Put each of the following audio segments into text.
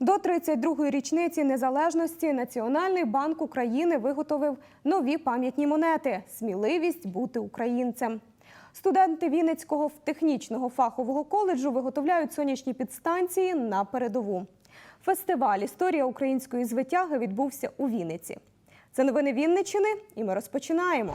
До 32-ї річниці незалежності Національний банк України виготовив нові пам'ятні монети Сміливість бути українцем. Студенти Вінницького технічного фахового коледжу виготовляють сонячні підстанції на передову. Фестиваль Історія української звитяги відбувся у Вінниці. Це новини Вінниччини, і ми розпочинаємо.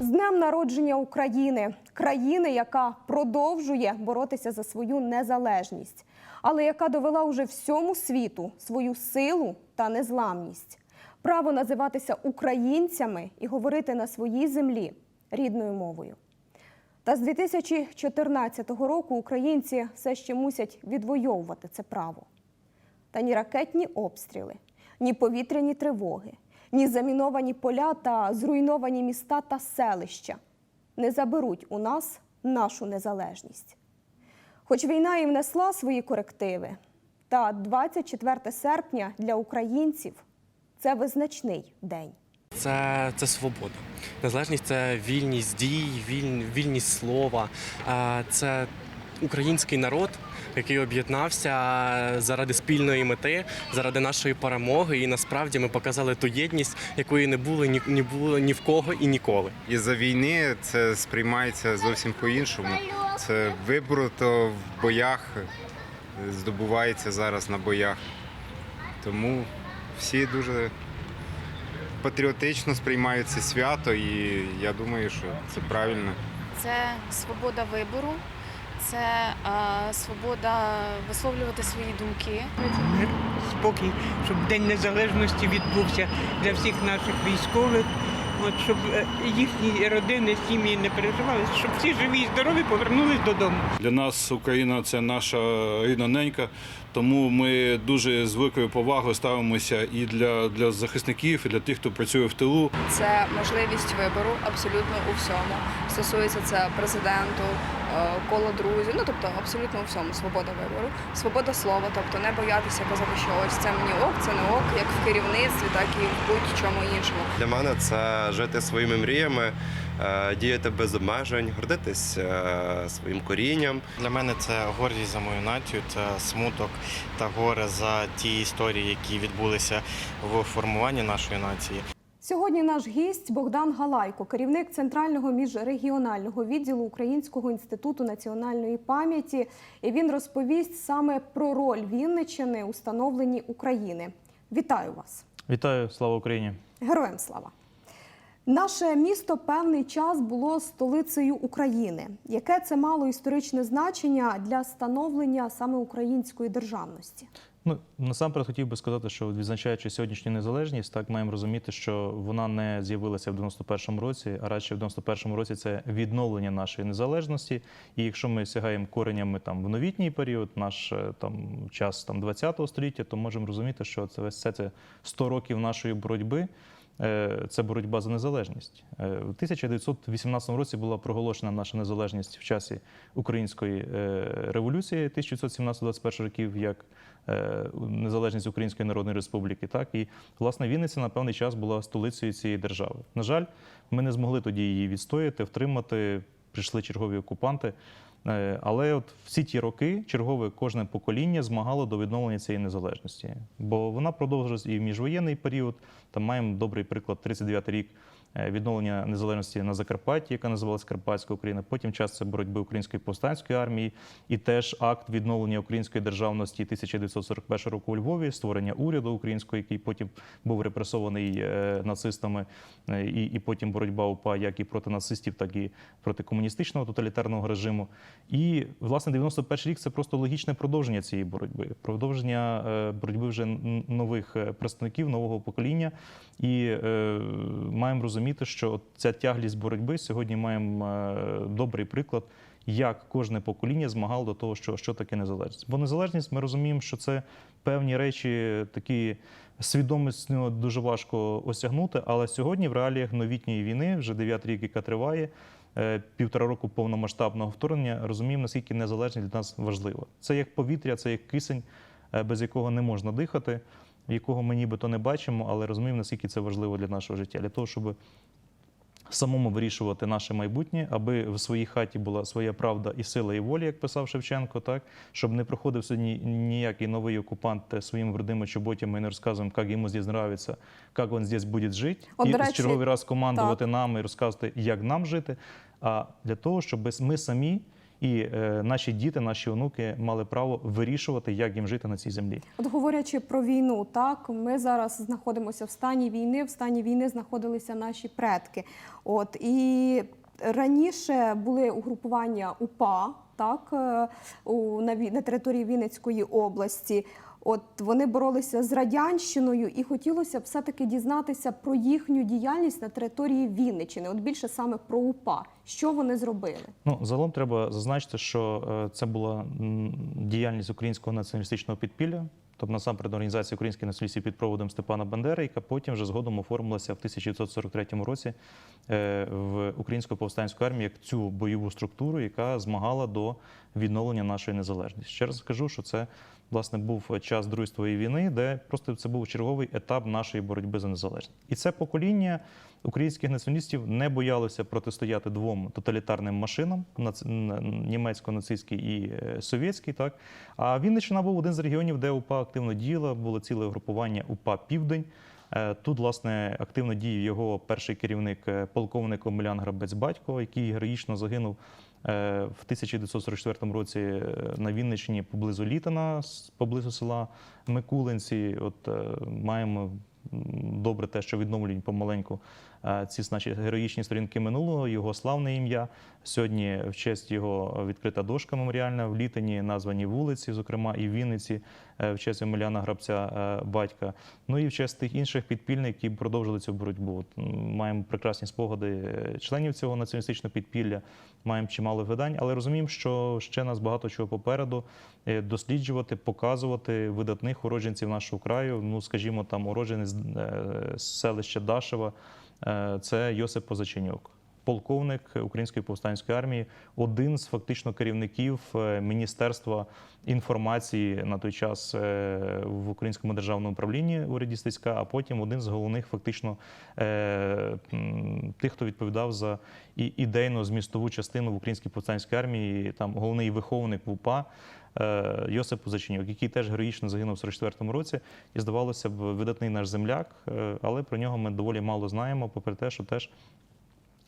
З днем народження України, країни, яка продовжує боротися за свою незалежність, але яка довела уже всьому світу свою силу та незламність, право називатися українцями і говорити на своїй землі рідною мовою. Та з 2014 року українці все ще мусять відвоювати це право. Та ні ракетні обстріли, ні повітряні тривоги, ні заміновані поля та зруйновані міста та селища не заберуть у нас нашу незалежність. Хоч війна і внесла свої корективи, та 24 серпня для українців це визначний день. Це, це свобода. Незалежність це вільність дій, віль, вільність слова. Це український народ, який об'єднався заради спільної мети, заради нашої перемоги. І насправді ми показали ту єдність, якої не було ні, ні було ні в кого і ніколи. І за війни це сприймається зовсім по-іншому. Це виборото в боях, е, здобувається зараз на боях. Тому всі дуже патріотично сприймають це свято, і я думаю, що це правильно. Це свобода вибору, це е, свобода висловлювати свої думки. мир, спокій, щоб День Незалежності відбувся для всіх наших військових. От щоб е, їхні родини, сім'ї не переживали, щоб всі живі і здорові повернулись додому. Для нас Україна це наша рідна ненька, тому ми дуже з великою повагою ставимося і для, для захисників, і для тих, хто працює в тилу. Це можливість вибору абсолютно у всьому. Стосується це президенту, коло друзів, ну тобто абсолютно у всьому. Свобода вибору, свобода слова, тобто не боятися казати, що ось це мені ок, це не ок, як в керівництві, так і в будь-чому іншому. Для мене це жити своїми мріями, е, діяти без обмежень, гордитись е, своїм корінням. Для мене це гордість за мою націю, це смуток та горе за ті історії, які відбулися в формуванні нашої нації. Сьогодні наш гість Богдан Галайко, керівник центрального міжрегіонального відділу Українського інституту національної пам'яті. І він розповість саме про роль Вінниччини у становленні України. Вітаю вас, Вітаю, слава Україні! героям слава! Наше місто певний час було столицею України. Яке це мало історичне значення для становлення саме української державності? Ну насамперед хотів би сказати, що відзначаючи сьогоднішню незалежність, так маємо розуміти, що вона не з'явилася в 91-му році, а радше в 91-му році це відновлення нашої незалежності. І якщо ми сягаємо коренями там в новітній період, наш е, там час там 20-го століття, то можемо розуміти, що це весь це, це 100 років нашої боротьби. Е, Це боротьба за незалежність. Е, У 1918 році була проголошена наша незалежність в часі української е, революції 1917-21 років як незалежність Української Народної Республіки. Так і власне Вінниця на певний час була столицею цієї держави. На жаль, ми не змогли тоді її відстояти, втримати. Прийшли чергові окупанти. Е, Але от всі ті роки чергове кожне покоління змагало до відновлення цієї незалежності, бо вона продовжилась і в міжвоєнний період. Там маємо добрий приклад 39-й рік е, відновлення незалежності на Закарпатті, яка називалась Карпатська Україна. Потім час це боротьби української повстанської армії, і теж акт відновлення української державності 1941 року у Львові, створення уряду українського, який потім був репресований е, нацистами, і, і потім боротьба УПА як і проти нацистів, так і проти комуністичного тоталітарного режиму. І власне 91 рік це просто логічне продовження цієї боротьби, продовження е, боротьби вже нових е, представників нового покоління. І е, маємо розуміти, що ця тяглість боротьби сьогодні маємо е, добрий приклад. Як кожне покоління змагало до того, що, що таке незалежність. Бо незалежність ми розуміємо, що це певні речі, такі свідомісно дуже важко осягнути. Але сьогодні, в реаліях новітньої війни, вже 9 рік, яка триває, півтора року повномасштабного вторгнення, розуміємо, наскільки незалежність для нас важлива. Це як повітря, це як кисень, е, без якого не можна дихати. якого ми нібито не бачимо, але розуміємо, наскільки це важливо для нашого життя, для того, щоб самому вирішувати наше майбутнє, аби в своїй хаті була своя правда і сила, і воля, як писав Шевченко, так щоб не проходив сьогодні ніякий новий окупант своїми брудними чоботями і не розказуємо, як йому здесь нравиться, як він здесь буде жити, От, і речі, черговий раз командувати нами і розказувати, як нам жити. А для того, щоб ми самі і е, наші діти, наші онуки мали право вирішувати, як їм жити на цій землі. От говорячи про війну, так ми зараз знаходимося в стані війни. В стані війни знаходилися наші предки. От і раніше були угрупування УПА, так е, у на, на території Вінницької області. От вони боролися з радянщиною, і хотілося б все-таки дізнатися про їхню діяльність на території Вінниччини. От більше саме про УПА. Що вони зробили? Ну, загалом треба зазначити, що е, це була діяльність українського націоналістичного підпілля, тобто насамперед організація українських націоналістів під проводом Степана Бандери, яка потім вже згодом оформилася в 1943 році е, в українську повстанську армію як цю бойову структуру, яка змагала до відновлення нашої незалежності. Ще раз скажу, що це власне був час Другої війни, де просто це був черговий етап нашої боротьби за незалежність. І це покоління українських націоналістів не боялося протистояти двом тоталітарним машинам німецько-нацистський і совєтській. совєтський. Так а Вінниччина був один з регіонів, де УПА активно діяла. Було ціле групування УПА Південь. Е, Тут, власне, активно діяв його перший керівник, е, полковник Омелян Грабець Батько, який героїчно загинув е, в 1944 році на Вінниччині поблизу Літана, поблизу села Микулинці. От маємо добре те, що відновлюють помаленьку ці наші героїчні сторінки минулого, його славне ім'я. Сьогодні в честь його відкрита дошка меморіальна в Літині, названі вулиці, зокрема і в Вінниці, е, в честь Омеляна Грабця е, батька. Ну і в честь тих інших підпільників, які продовжили цю боротьбу. От, Маємо прекрасні спогади е, членів цього націоналістичного підпілля, маємо чимало видань, але розуміємо, що ще нас багато чого попереду е, досліджувати, показувати видатних уродженців нашого краю. Ну, скажімо, там уродженець е, з селища Дашева, е, це Йосип Позаченюк. Полковник Української повстанської армії, один з фактично керівників е, Міністерства інформації на той час е, в Українському державному управлінні уряді Стецька, а потім один з головних фактично е, тих, хто відповідав за ідейно змістову частину в Українській повстанській армії, там головний виховник в УПА. е, Йосип Позаченюк, який теж героїчно загинув в 44-му році, і здавалося б, видатний наш земляк, е, але про нього ми доволі мало знаємо, попри те, що теж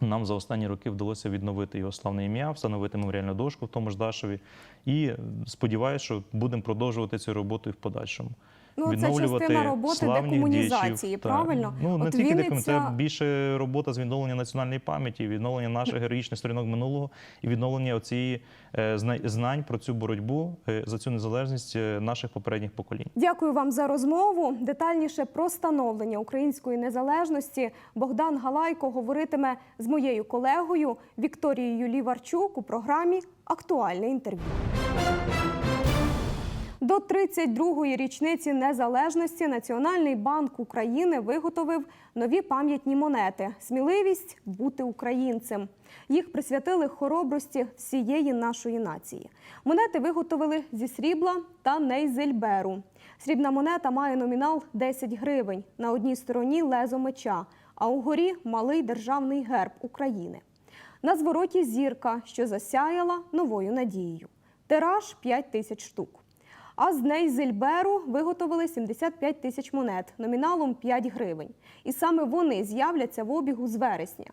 нам за останні роки вдалося відновити його славне ім'я, встановити меморіальну дошку в тому ж Дашеві. І сподіваюся, що будемо продовжувати цю роботу і в подальшому. Ну, це частина роботи декомунізації, діячів. правильно? Ну не От тільки Вінниця- декомунізація, це більше робота з відновлення національної пам'яті, відновлення наших героїчних сторінок минулого і відновлення оцієї е, знань про цю боротьбу е, за цю незалежність е, наших попередніх поколінь. Дякую вам за розмову. Детальніше про становлення української незалежності Богдан Галайко говоритиме з моєю колегою Вікторією Ліварчук у програмі Актуальне інтерв'ю. До 32-ї річниці незалежності Національний банк України виготовив нові пам'ятні монети Сміливість бути українцем. Їх присвятили хоробрості всієї нашої нації. Монети виготовили зі срібла та нейзельберу. Срібна монета має номінал 10 гривень. На одній стороні лезо меча, а угорі малий державний герб України. На звороті зірка, що засяяла новою надією. Тираж 5 тисяч штук. А з Нейзельберу виготовили 75 тисяч монет номіналом 5 гривень. І саме вони з'являться в обігу з вересня.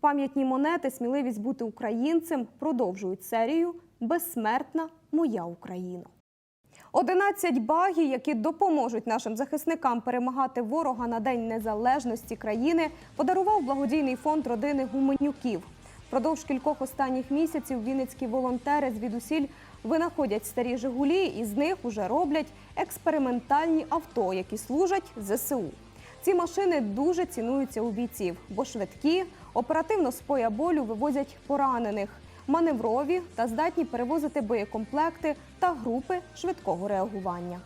Пам'ятні монети Сміливість бути українцем продовжують серію Безсмертна моя Україна. 11 багів, які допоможуть нашим захисникам перемагати ворога на День Незалежності країни, подарував благодійний фонд родини Гуменюків. Впродовж кількох останніх місяців вінницькі волонтери звідусіль винаходять старі Жигулі, і з них уже роблять експериментальні авто, які служать ЗСУ. Ці машини дуже цінуються у бійців, бо швидкі, оперативно з поя болю вивозять поранених, маневрові та здатні перевозити боєкомплекти та групи швидкого реагування.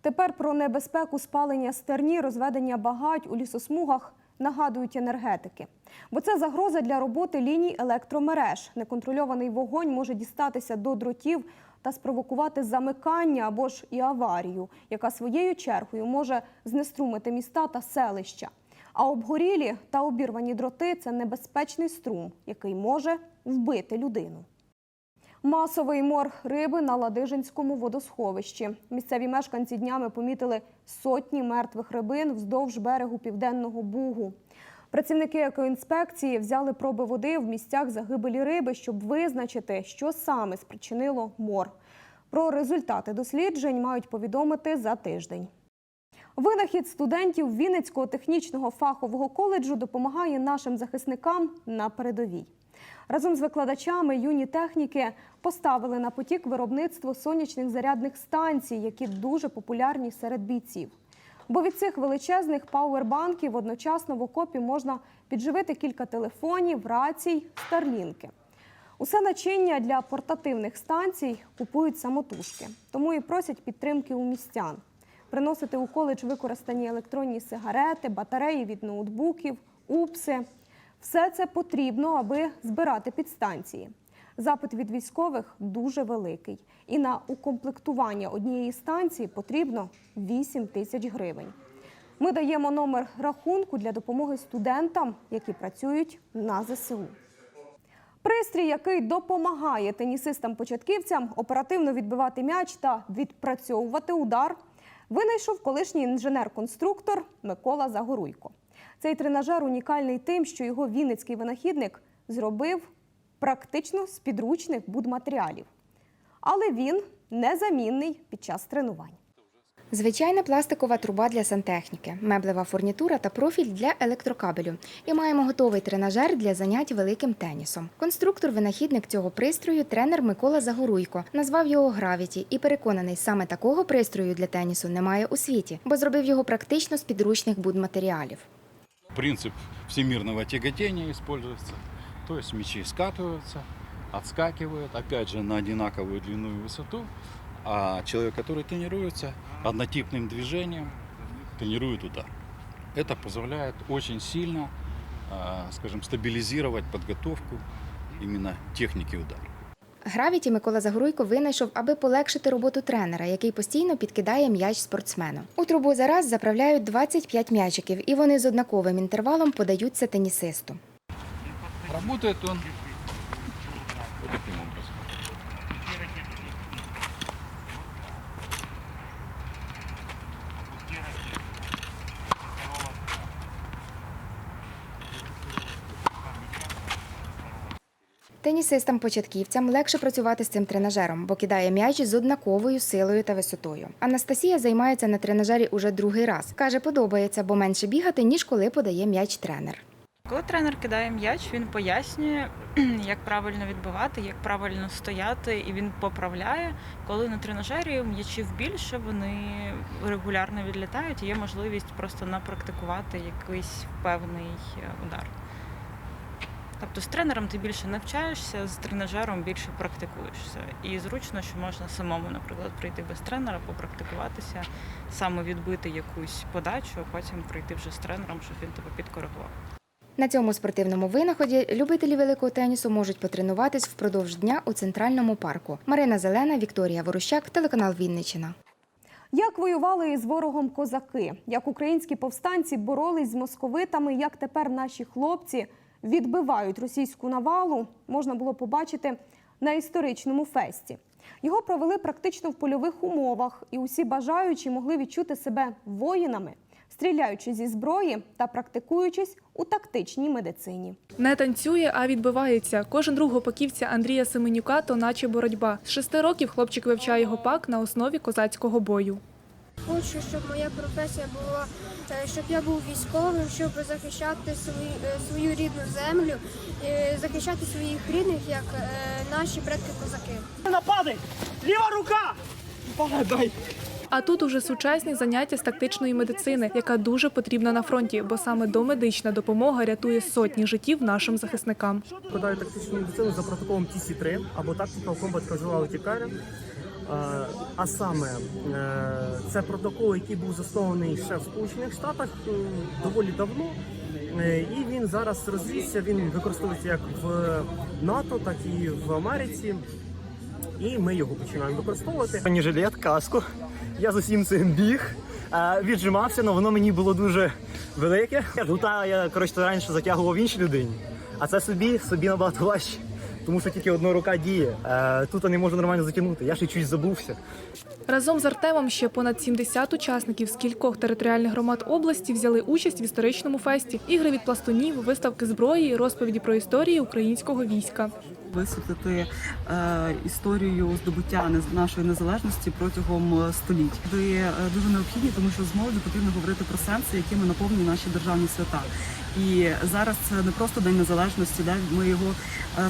Тепер про небезпеку спалення стерні, розведення багать у лісосмугах нагадують енергетики. Бо це загроза для роботи ліній електромереж. Неконтрольований вогонь може дістатися до дротів та спровокувати замикання або ж і аварію, яка своєю чергою може знеструмити міста та селища. А обгорілі та обірвані дроти це небезпечний струм, який може вбити людину. Масовий мор риби на Ладижинському водосховищі. Місцеві мешканці днями помітили сотні мертвих рибин вздовж берегу Південного Бугу. Працівники екоінспекції взяли проби води в місцях загибелі риби, щоб визначити, що саме спричинило мор. Про результати досліджень мають повідомити за тиждень. Винахід студентів Вінницького технічного фахового коледжу допомагає нашим захисникам на передовій. Разом з викладачами юні техніки поставили на потік виробництво сонячних зарядних станцій, які дуже популярні серед бійців. Бо від цих величезних пауербанків одночасно в окопі можна підживити кілька телефонів, рацій, старлінки. Усе начиння для портативних станцій купують самотужки, тому і просять підтримки у містян. Приносити у коледж використані електронні сигарети, батареї від ноутбуків, упси. Все це потрібно, аби збирати підстанції. Запит від військових дуже великий. І на укомплектування однієї станції потрібно 8 тисяч гривень. Ми даємо номер рахунку для допомоги студентам, які працюють на ЗСУ. Пристрій, який допомагає тенісистам-початківцям оперативно відбивати м'яч та відпрацьовувати удар, винайшов колишній інженер-конструктор Микола Загоруйко. Цей тренажер унікальний тим, що його вінницький винахідник зробив практично з підручних будматеріалів. Але він незамінний під час тренувань. Звичайна пластикова труба для сантехніки, меблева фурнітура та профіль для електрокабелю. І маємо готовий тренажер для занять великим тенісом. Конструктор-винахідник цього пристрою тренер Микола Загоруйко назвав його Гравіті і переконаний, саме такого пристрою для тенісу немає у світі, бо зробив його практично з підручних будматеріалів. Принцип всемирного тяготения используется. То есть мячи скатываются, отскакивают, опять же, на одинаковую длину и высоту. А человек, который тренируется однотипным движением, тренирует удар. Это позволяет очень сильно, а, скажем, стабилизировать подготовку именно техники удара. Гравіті Микола Загоруйко винайшов, аби полегшити роботу тренера, який постійно підкидає м'яч спортсмену. У трубу за раз заправляють 25 м'ячиків, і вони з однаковим інтервалом подаються тенісисту. Працює він таким образом. Тенісистам-початківцям легше працювати з цим тренажером, бо кидає м'яч з однаковою силою та висотою. Анастасія займається на тренажері уже другий раз. Каже, подобається, бо менше бігати, ніж коли подає м'яч тренер. Коли тренер кидає м'яч, він пояснює, як правильно відбивати, як правильно стояти, і він поправляє. Коли на тренажері м'ячів більше, вони регулярно відлітають, і є можливість просто напрактикувати якийсь певний е, удар. Тобто з тренером ти більше навчаєшся, з тренажером більше практикуєшся. І зручно, що можна самому, наприклад, прийти без тренера, попрактикуватися, саме відбити якусь подачу, а потім прийти вже з тренером, щоб він тебе підкоригував. На цьому спортивному винаході любителі великого тенісу можуть потренуватись впродовж дня у центральному парку. Марина Зелена, Вікторія Ворощак, телеканал Вінниччина. Як воювали із ворогом козаки, як українські повстанці боролись з московитами, як тепер наші хлопці відбивають російську навалу, можна було побачити на історичному фесті. Його провели практично в польових умовах, і усі бажаючі могли відчути себе воїнами, стріляючи зі зброї та практикуючись у тактичній медицині. Не танцює, а відбивається. Кожен друг гопаківця Андрія Семенюка то наче боротьба. З шести років хлопчик вивчає гопак на основі козацького бою. Хочу, щоб моя професія була, е, щоб я був військовим, щоб захищати свою, е, свою рідну землю, е, захищати своїх рідних, як наші предки-козаки. Нападай! Ліва рука! Дай! А тут уже сучасні заняття з тактичної медицини, яка дуже потрібна на фронті, бо саме домедична допомога рятує сотні життів нашим захисникам. Подаю тактичну медицину за протоколом TC3 або Tactical Combat Casualty Care. Е, А саме е, це протокол, який був заснований ще в Сполучених Штатах е, доволі давно. І він зараз розвівся, він використовується як в НАТО, так і в Америці. і ми його починаємо використовувати. Бронежилет, каску. Я з усім цим біг, віджимався, але воно мені було дуже велике. Гута я коротше раніше затягував іншій людині, а це собі собі набагато важче. Тому що тільки одна рука діє. Е, Тут я не можу нормально затягнути. Я ще чуть забувся. Разом з Артемом ще понад 70 учасників з кількох територіальних громад області взяли участь в історичному фесті. Ігри від пластунів, виставки зброї, розповіді про історії українського війська. Висвітлити е, історію здобуття нашої незалежності протягом е, століть. Ви е, дуже необхідні, тому що з молоді потрібно говорити про сенси, якими наповнені наші державні свята. І зараз це не просто день незалежності, да? ми його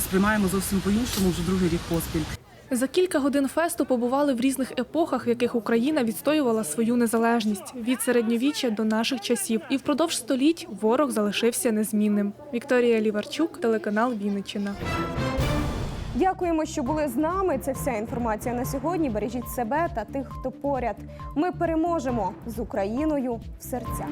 сприймаємо зовсім по-іншому вже другий рік поспіль. За кілька годин фесту побували в різних епохах, в яких Україна відстоювала свою незалежність від середньовіччя до наших часів. І впродовж століть ворог залишився незмінним. Вікторія Ліварчук, телеканал Вінниччина. Дякуємо, що були з нами. Це вся інформація на сьогодні. Бережіть себе та тих, хто поряд. Ми переможемо з Україною в серцях.